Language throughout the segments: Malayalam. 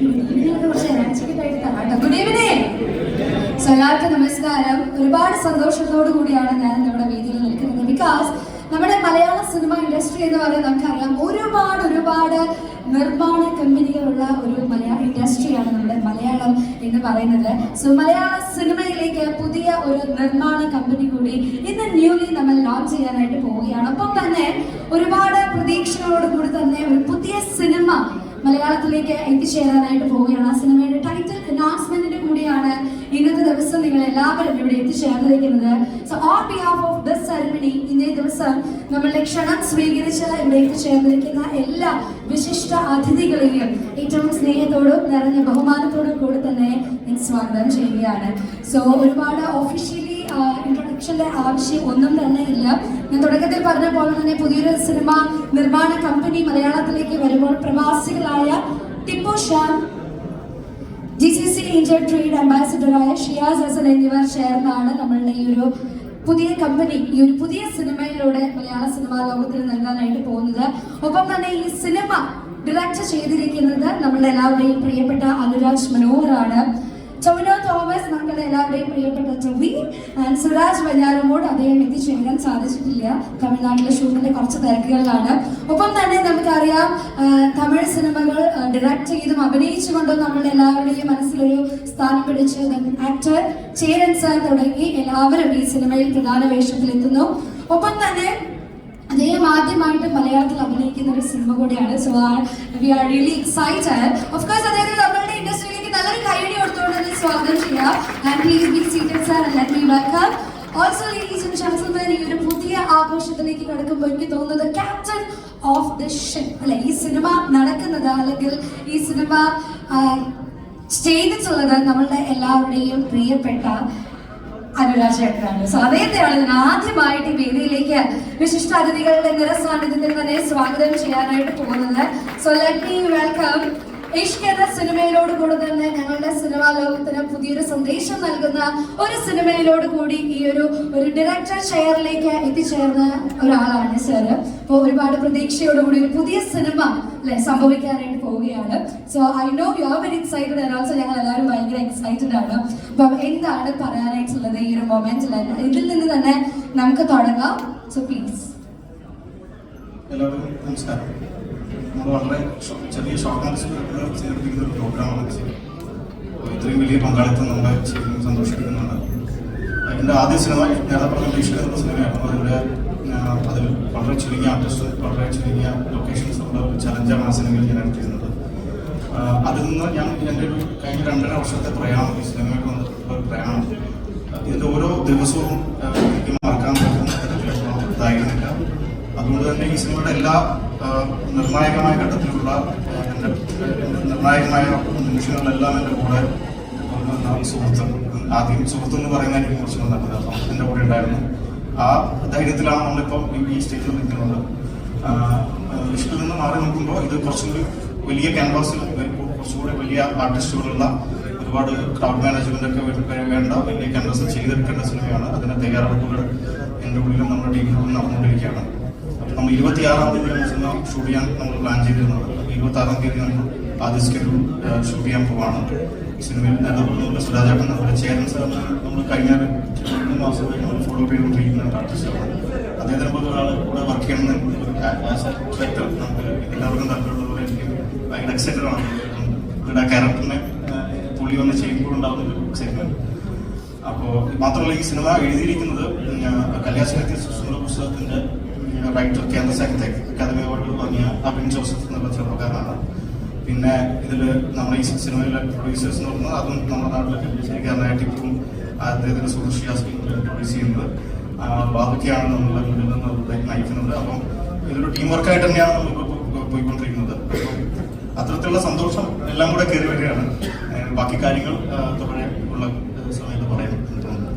ഗുഡ് എല്ലാവർക്കും നമസ്കാരം. ഒരുപാട് സന്തോഷത്തോടു കൂടിയാണ് ഞാൻ നമ്മുടെ വേദിയിൽ നിൽക്കുന്നത്. ബിക്കോസ് നമ്മുടെ മലയാള സിനിമ ഇൻഡസ്ട്രി എന്ന് പറയുന്നത് നമുക്കറിയാം ഒരുപാട് ഒരുപാട് നിർമ്മാണ കമ്പനികളുള്ള ഒരു മലയാള ഇൻഡസ്ട്രിയാണ് നമ്മുടെ മലയാളം എന്ന് പറയുന്നത്. സോ മലയാള സിനിമയിലേക്ക് പുതിയ ഒരു നിർമ്മാണ കമ്പനി കൂടി ഇന്ന് ന്യൂലി നമ്മൾ ലോഞ്ച് ചെയ്യാനായിട്ട് പോവുകയാണ്. ഒപ്പം തന്നെ ഒരുപാട് പ്രതീക്ഷകളോട് കൂടി തന്നെ ഒരു പുതിയ സിനിമ മലയാളത്തിലേക്ക് എത്തിച്ചേരാനായിട്ട് പോവുകയാണ്. ആ സിനിമയുടെ ടൈറ്റിൽ അനൗൺസ്മെന്റിന്റെ കൂടിയാണ് ഇന്നത്തെ ദിവസം നിങ്ങൾ എല്ലാവരും ഇവിടെ എത്തിച്ചേർന്നിരിക്കുന്നത്. So on behalf of this ceremony ഇന്നേ ദിവസം നമ്മളുടെ ക്ഷണം സ്വീകരിച്ച് ഇവിടെ എത്തിച്ചേർന്നിരിക്കുന്ന എല്ലാ വിശിഷ്ട അതിഥികളെയും ഏറ്റവും സ്നേഹത്തോടും നിറഞ്ഞ ബഹുമാനത്തോടും കൂടെ തന്നെ സ്വാഗതം ചെയ്യുകയാണ്. സോ ഒരുപാട് ഒഫീഷ്യലി ഇൻട്രൊഡക്ഷന്റെ ആവശ്യം ഒന്നും തന്നെ ഇല്ല. ഞാൻ തുടക്കത്തിൽ പറഞ്ഞ പോലെ തന്നെ പുതിയൊരു സിനിമ നിർമ്മാണ കമ്പനി മലയാളത്തിലേക്ക് വരുമ്പോൾ പ്രവാസികളായ Tipu Shan G C C India trade അംബാസിഡറായ Shiyas Hasan എന്നിവർ ചേർന്നാണ് നമ്മളുടെ ഈ ഒരു പുതിയ കമ്പനി ഈ ഒരു പുതിയ സിനിമയിലൂടെ മലയാള സിനിമാ ലോകത്തിന് നൽകാനായിട്ട് പോകുന്നത്. ഒപ്പം തന്നെ ഈ സിനിമ ഡയറക്റ്റ് ചെയ്തിരിക്കുന്നത് നമ്മളെല്ലാവരുടെയും പ്രിയപ്പെട്ട അനുരാജ് മനോഹറാണ്. ടൊവിനോ തോമസ് നമ്മുടെ എല്ലാവരുടെയും പ്രിയപ്പെട്ട ടൊവി ആൻഡ് സുരാജ് വയ്യാറുമോട് അദ്ദേഹം എത്തിച്ചേരാൻ സാധിച്ചിട്ടില്ല. തമിഴ്നാട്ടിലെ ഷൂട്ടിന്റെ കുറച്ച് തിരക്കുകളിലാണ്. ഒപ്പം തന്നെ നമുക്കറിയാം തമിഴ് സിനിമകൾ ഡയറക്റ്റ് ചെയ്തും അഭിനയിച്ചുകൊണ്ടും നമ്മുടെ എല്ലാവരുടെയും മനസ്സിലൊരു സ്ഥാനം പിടിച്ച് ആക്ടർ ചേരൻ സാർ തുടങ്ങി എല്ലാവരും ഈ സിനിമയിൽ പ്രധാന വേഷത്തിലെത്തുന്നു. ഒപ്പം തന്നെ അദ്ദേഹം ആദ്യമായിട്ട് മലയാളത്തിൽ അഭിനയിക്കുന്ന ഒരു സിനിമ കൂടിയാണ്. So we are really excited of course അദ്ദേഹത്തിന് നമ്മളുടെ ഇൻഡസ്ട്രിയിലേക്ക് നല്ലൊരു കൈയടി കൊടുത്തുകൊണ്ട് തന്നെ സ്വാഗതം ചെയ്യാം and please be seated sir and let me also ladies and gentlemen ഈ ഒരു പുതിയ ആഘോഷത്തിലേക്ക് കടക്കുമ്പോൾ എനിക്ക് തോന്നുന്നത് ക്യാപ്റ്റൻ ഓഫ് ദ ഷിപ്പ് അല്ലെ ഈ സിനിമ നടക്കുന്നത് അല്ലെങ്കിൽ ഈ സിനിമ ചെയ്തിട്ടുള്ളത് നമ്മളുടെ എല്ലാവരുടെയും പ്രിയപ്പെട്ട അനുരാജ് ചേട്ടനാണ് സോ അദ്ദേഹത്തെയാണ് ഞാൻ ആദ്യമായിട്ട് ഈ വേദിയിലേക്ക് വിശിഷ്ട അതിഥികളുടെ നിറസാന്നിധ്യത്തിൽ തന്നെ സ്വാഗതം ചെയ്യാനായിട്ട് പോകുന്നത്. So let me welcome Ishq സിനിമയിലോട് കൂടെ തന്നെ ഞങ്ങളുടെ സിനിമാ ലോകത്തിന് പുതിയൊരു സന്ദേശം നൽകുന്ന ഒരു സിനിമയിലോട് കൂടി ഈ ഒരു ഒരു ഡയറക്ടർ ചെയറിലേക്ക് എത്തിച്ചേർന്ന ഒരാളാണ് സർ അപ്പോൾ ഒരുപാട് പ്രതീക്ഷയോടുകൂടി ഒരു പുതിയ സിനിമ അല്ലെ സംഭവിക്കാനായിട്ട് പോവുകയാണ്. So I know you are very excited and also ഞങ്ങൾ എല്ലാവരും ഭയങ്കര എക്സൈറ്റഡ് ആണ്. അപ്പം എന്താണ് പറയാനായിട്ടുള്ളത് ഈ ഒരു മൊമെന്റിൽ ഇതിൽ നിന്ന് തന്നെ നമുക്ക് തുടങ്ങാം. സോ പ്ലീസ് എല്ലാവർക്കും നമസ്കാരം. നമ്മൾ വളരെ ചെറിയ ഷോർട്ട് നോട്ട്സ് ചെയ്തിരിക്കുന്ന ഒരു പ്രോഗ്രാമാണ് ഇത്. ഇത്രയും വലിയ പങ്കാളിത്തം നമ്മളെ ശരിക്കും സന്തോഷിക്കുന്നുണ്ട് എന്റെ ആദ്യ സിനിമ നേരത്തെ പറഞ്ഞ എന്ന സിനിമയാണ് അതിലൂടെ അതിൽ വളരെ ചുരുങ്ങിയ ആർട്ടിസ്റ്റ് വളരെ ചുരുങ്ങിയ ലൊക്കേഷൻസ് ഉള്ള ഒരു ചലഞ്ചാണ് ആ സിനിമയിൽ ഞാൻ എടുത്തിരുന്നത്. അതിൽ നിന്ന് ഞാൻ എന്റെ ഒരു കഴിഞ്ഞ രണ്ടര വർഷത്തെ പ്രയാണം ഈ സിനിമയിൽ വന്നിട്ടുള്ള പ്രയാണം. ഇതിന്റെ ഓരോ ദിവസവും അതുകൊണ്ട് തന്നെ ഈ സിനിമയുടെ എല്ലാ നിർണായകമായ ഘട്ടത്തിലുള്ള നിർണായകമായ നിമിഷങ്ങളിലെല്ലാം എന്റെ കൂടെ സുഹൃത്ത് ആദ്യം സുഹൃത്ത് എന്ന് പറയുന്ന എനിക്ക് കുറച്ച് നല്ലത് അപ്പം എന്റെ കൂടെ ഉണ്ടായിരുന്നു. ആ ധൈര്യത്തിലാണ് നമ്മളിപ്പം ഈ- ഈ സ്റ്റേജിൽ നിൽക്കുന്നത്. ഇഷ്ടത്തിൽ നിന്ന് മാറി നോക്കുമ്പോൾ ഇത് കുറച്ചുകൂടി വലിയ ക്യാൻവാസിൽ കുറച്ചുകൂടി വലിയ ആർട്ടിസ്റ്റുകളുള്ള ഒരുപാട് ക്രൗഡ് വേ- വേണ്ട വലിയ ക്യാൻവാസിൽ ചെയ്തെടുക്കേണ്ട സിനിമയാണ്. അതിന്റെ തയ്യാറെടുപ്പുകൾ എന്റെ ഉള്ളിലും നമ്മുടെ ടീമിലും നടന്നുകൊണ്ടിരിക്കുകയാണ്. നമ്മൾ ഇരുപത്തിയാറാം തീയതി സിനിമ ഷൂട്ട് ചെയ്യാൻ നമ്മൾ പ്ലാൻ ചെയ്തിരുന്നത്. ഇരുപത്തി ആറാം തീയതി നമ്മൾ ആദ്യ സ്കെഡ്യൂൾ ഷൂട്ട് ചെയ്യാൻ പോവാണ്. സിനിമയിൽ അതുപോലെ സുരാജാട്ടൻ നമ്മുടെ ചേരൻ സാർ നമ്മൾ കഴിഞ്ഞ രണ്ട് മാസമായി നമ്മൾ ഫോളോ ചെയ്തുകൊണ്ടിരിക്കുന്ന ആർട്ടിസ്റ്റാണ് അദ്ദേഹത്തിനെ പോലെ ഒരാൾ കൂടെ വർക്ക് എ ഡയറക്ടർ നമുക്ക് എല്ലാവർക്കും താല്പര്യമുള്ളതുപോലെ ഭയങ്കര എക്സൈറ്റഡ് ആണ്. ഇവിടെ ക്യാരക്ടറിനെ പുള്ളി വന്ന് ചെയ്യുമ്പോൾ ഉണ്ടാകുന്ന ഒരു എക്സൈറ്റ്മെന്റ് അപ്പോൾ മാത്രമല്ല ഈ സിനിമ എഴുതിയിരിക്കുന്നത് കല്യാശ്ശേരി സുന്ദര പുസ്തകത്തിന്റെ റൈറ്റർ കേന്ദ്ര സാഹിത്യ അക്കാദമി അവാർഡ് വാങ്ങിയ അബിൻ ജോസഫ് എന്നുള്ള ചെറുപ്പക്കാരനാണ് പിന്നെ ഇതിൽ നമ്മുടെ ഈ സിനിമയിലെ പ്രൊഡ്യൂസേഴ്സ് എന്ന് പറഞ്ഞാൽ അതും നമ്മുടെ നാട്ടിലെ കല്യാശ്ശേരിക്കാരനായ ഇപ്പം അദ്ദേഹത്തിന്റെ സുഹൃഷിയാസ്മി പ്രൊഡ്യൂസ് ചെയ്യുന്നത്. ആ, ബാബുക്കയാണ് നമ്മളെ മുന്നിൽ നിന്ന് നയിക്കുന്നത്. അപ്പം ഇതൊരു ടീം വർക്കായിട്ട് തന്നെയാണ് നമ്മളിപ്പോൾ പോയിക്കൊണ്ടിരിക്കുന്നത്. അത്തരത്തിലുള്ള സന്തോഷം എല്ലാം കൂടെ കയറി വരികയാണ്. ബാക്കി കാര്യങ്ങൾ തുടരെ ഉള്ള ഏഹ് സമയത്ത് പറയാൻ തോന്നുന്നു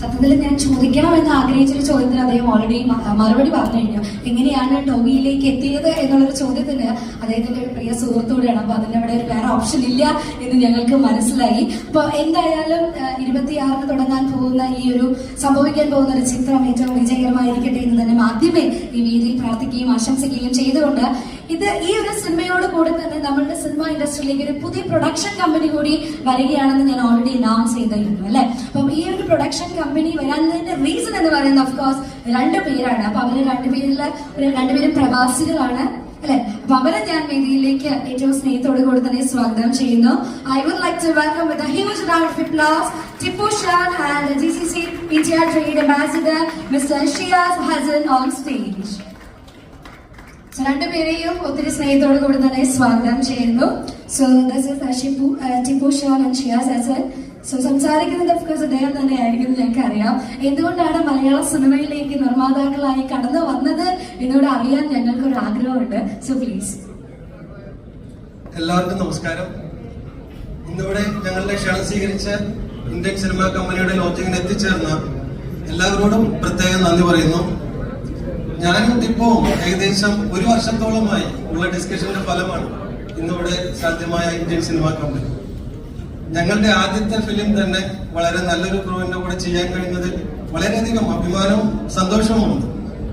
സത്യത്തിൽ ഞാൻ ചോദിക്കണമെന്ന് ആഗ്രഹിച്ചൊരു ചോദ്യത്തിന് അദ്ദേഹം ഓൾറെഡി മറുപടി പറഞ്ഞു കഴിഞ്ഞു. എങ്ങനെയാണ് ടോവിയിലേക്ക് എത്തിയത് എന്നുള്ളൊരു ചോദ്യത്തിന് അദ്ദേഹത്തിന്റെ ഒരു പ്രിയ സുഹൃത്തൂടെയാണ്. അപ്പൊ അതിന്റെ അവിടെ ഒരു വേറെ ഓപ്ഷൻ ഇല്ല എന്ന് ഞങ്ങൾക്ക് മനസ്സിലായി. അപ്പൊ എന്തായാലും ഇരുപത്തിയാറിന് തുടങ്ങാൻ പോകുന്ന ഈ ഒരു സംഭവിക്കാൻ പോകുന്ന ഒരു ചിത്രം ഏറ്റവും വിജയകരമായിരിക്കട്ടെ എന്ന് തന്നെ ആദ്യമേ ഈ വീതിയിൽ പ്രാർത്ഥിക്കുകയും ആശംസിക്കുകയും ചെയ്തുകൊണ്ട് ഇത് ഈ ഒരു സിനിമയോട് കൂടെ തന്നെ നമ്മളുടെ സിനിമ ഇൻഡസ്ട്രിയിലേക്ക് ഒരു പുതിയ പ്രൊഡക്ഷൻ കമ്പനി കൂടി വരികയാണെന്ന് ഞാൻ ഓൾറെഡി അനൗൺസ് ചെയ്തിരുന്നു അല്ലെ? അപ്പം ഈ ഒരു പ്രൊഡക്ഷൻ കമ്പനി വരാനുള്ളതിന്റെ റീസൺ എന്ന് പറയുന്നത് ഓഫ് കോഴ്സ് രണ്ട് പേരാണ്. അപ്പൊ അവർ രണ്ടുപേരിൽ രണ്ടുപേരും പ്രവാസികളാണ് അല്ലെ? അപ്പൊ അവരെ ഞാൻ വേദിയിലേക്ക് ഏറ്റവും സ്നേഹത്തോടു കൂടി തന്നെ സ്വാഗതം ചെയ്യുന്നു. I would like to welcome with huge round of applause Tipu Shan and G C C India trade ambassador mister Shiyas Hassan on stage രണ്ടുപേരെയും ഒത്തിരി സ്നേഹത്തോട് കൂടി തന്നെ സ്വാഗതം ചെയ്യുന്നു. So this is and Shiyas Hassan so സംസാരിക്കുന്നത് അദ്ദേഹം തന്നെ ആയിരിക്കും ഞങ്ങൾക്ക് അറിയാം എന്തുകൊണ്ടാണ് മലയാള സിനിമയിലേക്ക് നിർമ്മാതാക്കളായി കടന്നു വന്നത് എന്നോട് അറിയാൻ ഞങ്ങൾക്ക് ഒരു ആഗ്രഹമുണ്ട്. സോ പ്ലീസ് എല്ലാവർക്കും നമസ്കാരം. ഇന്നിവിടെ ഞങ്ങളുടെ ക്ഷണം സ്വീകരിച്ച ഇന്ത്യൻ സിനിമാ കമ്പനിയുടെ ലോഞ്ചിങ്ങിന് എത്തിച്ചേർന്ന എല്ലാവരോടും പ്രത്യേകം നന്ദി പറയുന്നു. ഞാനും ടിപ്പുവും ഏകദേശം ഒരു വർഷത്തോളമായി ഉള്ള ഡിസ്കഷന്റെ ഫലമാണ് ഇന്നിവിടെ സാധ്യമായ ഇന്ത്യൻ സിനിമ കമ്പനി ഞങ്ങളുടെ ആദ്യത്തെ ഫിലിം തന്നെ വളരെ നല്ലൊരു ക്രൂവിന്റെ കൂടെ ചെയ്യാൻ കഴിഞ്ഞതിൽ വളരെയധികം അഭിമാനവും സന്തോഷവുമുണ്ട്.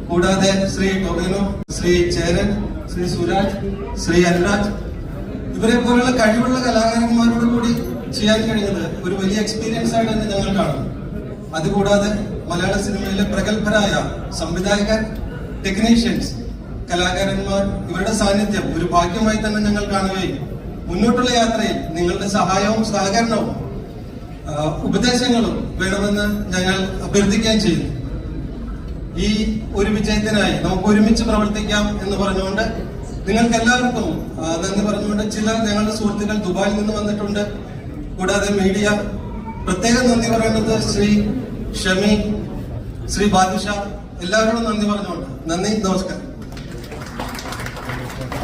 കൂടാതെ ശ്രീ ടൊബിനോ ശ്രീ ചേരൻ ശ്രീ സുരാജ് ശ്രീ അനുരാജ് ഇവരെ പോലുള്ള കഴിവുള്ള കലാകാരന്മാരോട് കൂടി ചെയ്യാൻ കഴിഞ്ഞത് ഒരു വലിയ എക്സ്പീരിയൻസ് ആയിട്ട് തന്നെ ഞങ്ങൾ കാണുന്നു. അതുകൂടാതെ മലയാള സിനിമയിലെ പ്രഗത്ഭരായ സംവിധായകർ ടെക്നീഷ്യൻസ് കലാകാരന്മാർ ഇവരുടെ സാന്നിധ്യം ഒരു ഭാഗ്യമായി തന്നെ ഞങ്ങൾ കാണുകയും മുന്നോട്ടുള്ള യാത്രയിൽ നിങ്ങളുടെ സഹായവും സഹകരണവും ഉപദേശങ്ങളും വേണമെന്ന് ഞങ്ങൾ അഭ്യർത്ഥിക്കുകയും ചെയ്യുന്നു. ഈ ഒരു വിജയത്തിനായി നമുക്ക് ഒരുമിച്ച് പ്രവർത്തിക്കാം എന്ന് പറഞ്ഞുകൊണ്ട് നിങ്ങൾക്ക് എല്ലാവർക്കും നന്ദി പറഞ്ഞുകൊണ്ട് ചില ഞങ്ങളുടെ സുഹൃത്തുക്കൾ ദുബായിൽ നിന്ന് വന്നിട്ടുണ്ട്. കൂടാതെ മീഡിയ പ്രത്യേകം നന്ദി പറയുന്നത് ശ്രീ ഷമി ശ്രീ ബാദുഷ എല്ലാവരോടും നന്ദി പറഞ്ഞുകൊണ്ട് നന്ദി നമസ്കാരം.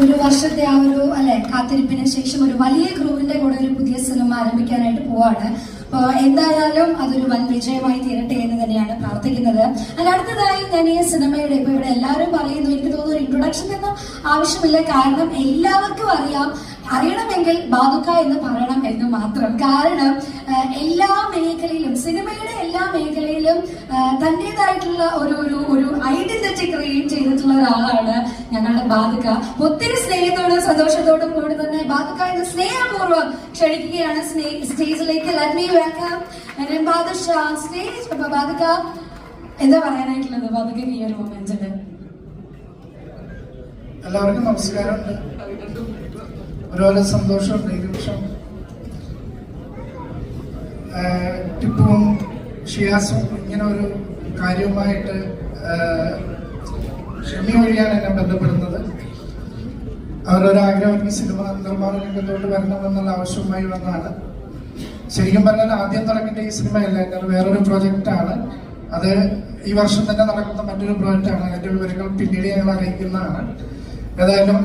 ഒരു വർഷത്തെ ആ ഒരു അല്ലെ കാത്തിരിപ്പിന് ശേഷം ഒരു വലിയ ഗ്രൂപ്പിന്റെ കൂടെ ഒരു പുതിയ സിനിമ ആരംഭിക്കാനായിട്ട് പോവാണ്. അപ്പൊ എന്തായാലും അതൊരു വൻ വിജയമായി തീരട്ടെ എന്ന് തന്നെയാണ് പ്രാർത്ഥിക്കുന്നത്. അല്ല അടുത്തതായി ഞാൻ ഈ സിനിമയുടെ ഇപ്പൊ ഇവിടെ എല്ലാവരും പറയുന്നു. എനിക്ക് തോന്നുന്നു ഒരു ഇൻട്രൊഡക്ഷൻ ഒന്നും ആവശ്യമില്ല. കാരണം എല്ലാവർക്കും അറിയാം. അറിയണമെങ്കിൽ ബാദുക്ക എന്ന് പറയണം എന്ന് മാത്രം. കാരണം എല്ലാ മേഖലയിലും സിനിമയുടെ എല്ലാ മേഖലയിലും തന്റേതായിട്ടുള്ള ഒരു ഒരു ഒരു ഐഡന്റിറ്റി ചെയ്തിട്ടുള്ള ഒരാളാണ് ഞങ്ങളുടെ ബാധക. ഒത്തിരി സ്നേഹത്തോടും സന്തോഷത്തോടും കൂടി തന്നെ ബാധക എന്ന് സ്നേഹപൂർവം ക്ഷണിക്കുകയാണ് സ്റ്റേജിലേക്ക്. ലെറ്റ് മീ വെൽക്കം സ്റ്റേജ് എന്താ പറയാനായിട്ടുള്ളത്? ബാധക ഈ ഒരു മൊമെന്റിൽ എല്ലാവർക്കും നമസ്കാരം. ഒരുപോലെ സന്തോഷമുണ്ട് ഈ ടിപ്പുവും ഷിയാസും ഇങ്ങനെ ഒരു കാര്യവുമായിട്ട് ഷമി വഴിയാണ് എന്നെ ബന്ധപ്പെടുന്നത്. അവരൊരാഗ്രഹം ഈ സിനിമ നിർമ്മാണ രംഗത്തോട്ട് വരണമെന്നുള്ള ആവശ്യവുമായി വന്നതാണ്. ശരിക്കും പറഞ്ഞാൽ ആദ്യം തുടങ്ങിയിട്ട് ഈ സിനിമയല്ല. എന്റെ വേറൊരു പ്രോജക്റ്റാണ്. അത് ഈ വർഷം തന്നെ നടക്കുന്ന മറ്റൊരു പ്രോജക്റ്റാണ്. അതിന്റെ വിവരങ്ങൾ പിന്നീട് ഞങ്ങൾ അറിയിക്കുന്നതാണ്. ഏതായാലും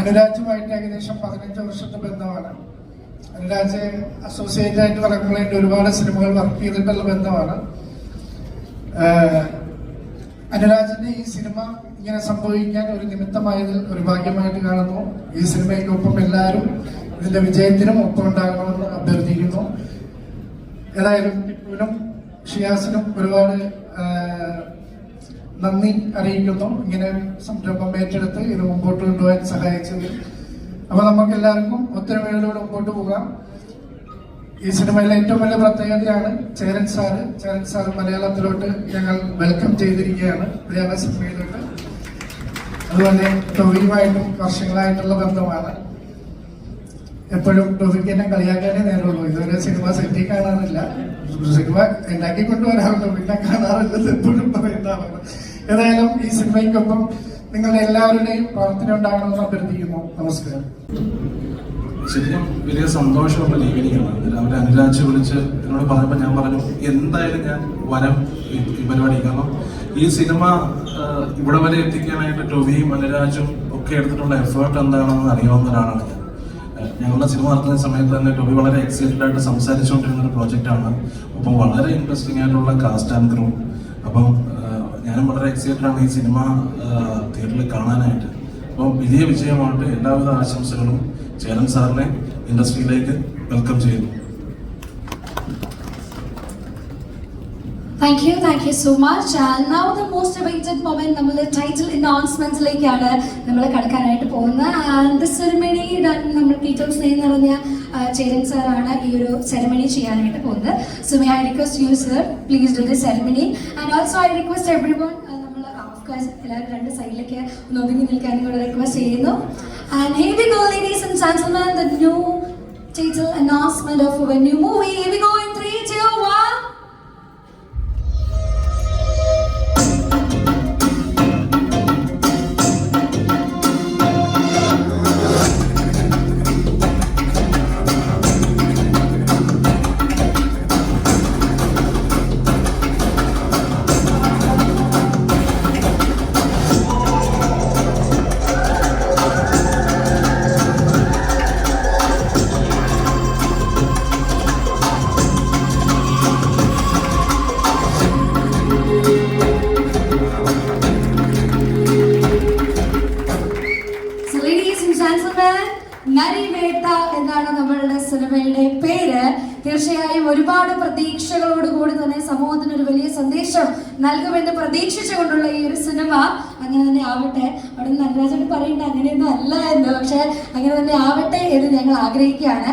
അനുരാജുമായിട്ട് ഏകദേശം പതിനഞ്ച് വർഷത്തെ ബന്ധമാണ്. അനുരാജ് അസോസിയേറ്റ് ആയിട്ട് നടക്കുമ്പോൾ എന്റെ ഒരുപാട് സിനിമകൾ വർക്ക് ചെയ്തിട്ടുള്ള ബന്ധമാണ്. അനുരാജിന്റെ ഈ സിനിമ ഇങ്ങനെ സംഭവിക്കാൻ ഒരു നിമിത്തമായതിൽ ഒരു ഭാഗ്യമായിട്ട് കാണുന്നു. ഈ സിനിമയ്ക്കൊപ്പം എല്ലാവരും ഇതിന്റെ വിജയത്തിനും ഒപ്പം ഉണ്ടാകണമെന്ന് അഭ്യർത്ഥിക്കുന്നു. ഏതായാലും ടിപ്പുവിനും ഷിയാസിനും ഒരുപാട് നന്ദി അറിയിക്കുന്നു. ഇങ്ങനെ സംരംഭം ഏറ്റെടുത്ത് ഇത് മുമ്പോട്ട് കൊണ്ടുപോകാൻ സഹായിച്ചത്. അപ്പൊ നമുക്ക് എല്ലാവർക്കും ഒത്തൊരുമയിലൂടെ മുമ്പോട്ട് പോകാം. ഈ സിനിമയിലെ ഏറ്റവും വലിയ പ്രത്യേകതയാണ് ചേരൻ സാറ്. ചേരൻ സാർ മലയാളത്തിലോട്ട് ഞങ്ങൾ വെൽക്കം ചെയ്തിരിക്കുകയാണ്. മലയാള സിനിമയിലോട്ട് അതുപോലെ തൊഴിലുമായിട്ടും വർഷങ്ങളായിട്ടുള്ള ബന്ധമാണ്. എപ്പോഴും ടോഫിക്ക് എന്നെ കളിയാക്കാനേ നേരമുള്ളൂ. ഇതുവരെ സിനിമ സെറ്റി കാണാറില്ല. സിനിമ ഉണ്ടാക്കി കൊണ്ടുവരാറുണ്ട്. പിന്നെ കാണാറില്ലെന്ന് എപ്പോഴും പറയുന്നതാണ്. ഏതായാലും ഈ സിനിമയ്ക്കൊപ്പം നിങ്ങളുടെ എല്ലാവരുടെയും പ്രവർത്തനം ഉണ്ടാകണമെന്ന് അഭ്യർത്ഥിക്കുന്നു. നമസ്കാരം. ശരിക്കും വലിയ സന്തോഷമുള്ള ലീഗനിക്കണം രാവിലെ അനുരാജ് വിളിച്ച് എന്നോട് പറഞ്ഞപ്പോൾ ഞാൻ പറഞ്ഞു എന്തായാലും ഞാൻ വരം ഈ പരിപാടി കാരണം ഈ സിനിമ ഇവിടെ വരെ എത്തിക്കാനായിട്ട് ടോബിയും മലരാജും ഒക്കെ എടുത്തിട്ടുള്ള എഫേർട്ട് എന്താണെന്ന് അറിയാവുന്ന ഒരാളാണ് ഞാൻ ഞങ്ങളുടെ സിനിമ നടത്തുന്ന സമയത്ത് തന്നെ ടോബി വളരെ എക്സൈറ്റഡ് ആയിട്ട് സംസാരിച്ചുകൊണ്ടിരുന്ന ഒരു പ്രോജക്റ്റാണ് അപ്പം വളരെ ഇൻട്രസ്റ്റിംഗ് ആയിട്ടുള്ള കാസ്റ്റ് ആൻഡ് ക്രൂ അപ്പം ഞാനും വളരെ എക്സൈറ്റഡ് ആണ് ഈ സിനിമ തിയേറ്ററിൽ കാണാനായിട്ട്. അപ്പം വലിയ വിജയമായിട്ട് എല്ലാവിധ ആശംസകളും ചേരൻ സാറിനെ ഇൻഡസ്ട്രിയിലേക്ക് വെൽക്കം ചെയ്യുന്നു. Thank you thank you so much now the most awaited moment നമ്മൾ ടൈറ്റിൽ അനൗൺസ്മെന്റ്സിലേക്കാണ് നമ്മൾ കടക്കാനായിട്ട് പോകുന്നത്. സെറമണി നമ്മൾ ഏറ്റവും സ്നേഹം നിറഞ്ഞ ചേരൻ സാറാണ് ഈ ഒരു സെറമണി ചെയ്യാനായിട്ട് പോകുന്നത്. So may I request you sir please do the ceremony and also I request every one നമ്മൾ ഓഫ്കോഴ്സ് എല്ലാവരും രണ്ട് സൈഡിലേക്ക് ഒന്ന് ഒതുങ്ങി നിൽക്കാനും കൂടെ റിക്വസ്റ്റ് ചെയ്യുന്നു. And hey we go ladies and gentlemen the new title announcement of our new movie. Here we go in Narivetta എന്നാണ് നമ്മളുടെ സിനിമയുടെ പേര്. തീർച്ചയായും ഒരുപാട് പ്രതീക്ഷകളോടുകൂടി തന്നെ സമൂഹത്തിന് ഒരു വലിയ സന്ദേശം നൽകുമെന്ന് പ്രതീക്ഷിച്ചുകൊണ്ടുള്ള ഈ ഒരു സിനിമ അങ്ങനെ തന്നെ ആവട്ടെ. അവിടെ നടരാജോട് പറയേണ്ട അങ്ങനെയൊന്നും അല്ല എന്ന്. പക്ഷെ അങ്ങനെ തന്നെ ആവട്ടെ എന്ന് ഞങ്ങൾ ആഗ്രഹിക്കുകയാണ്.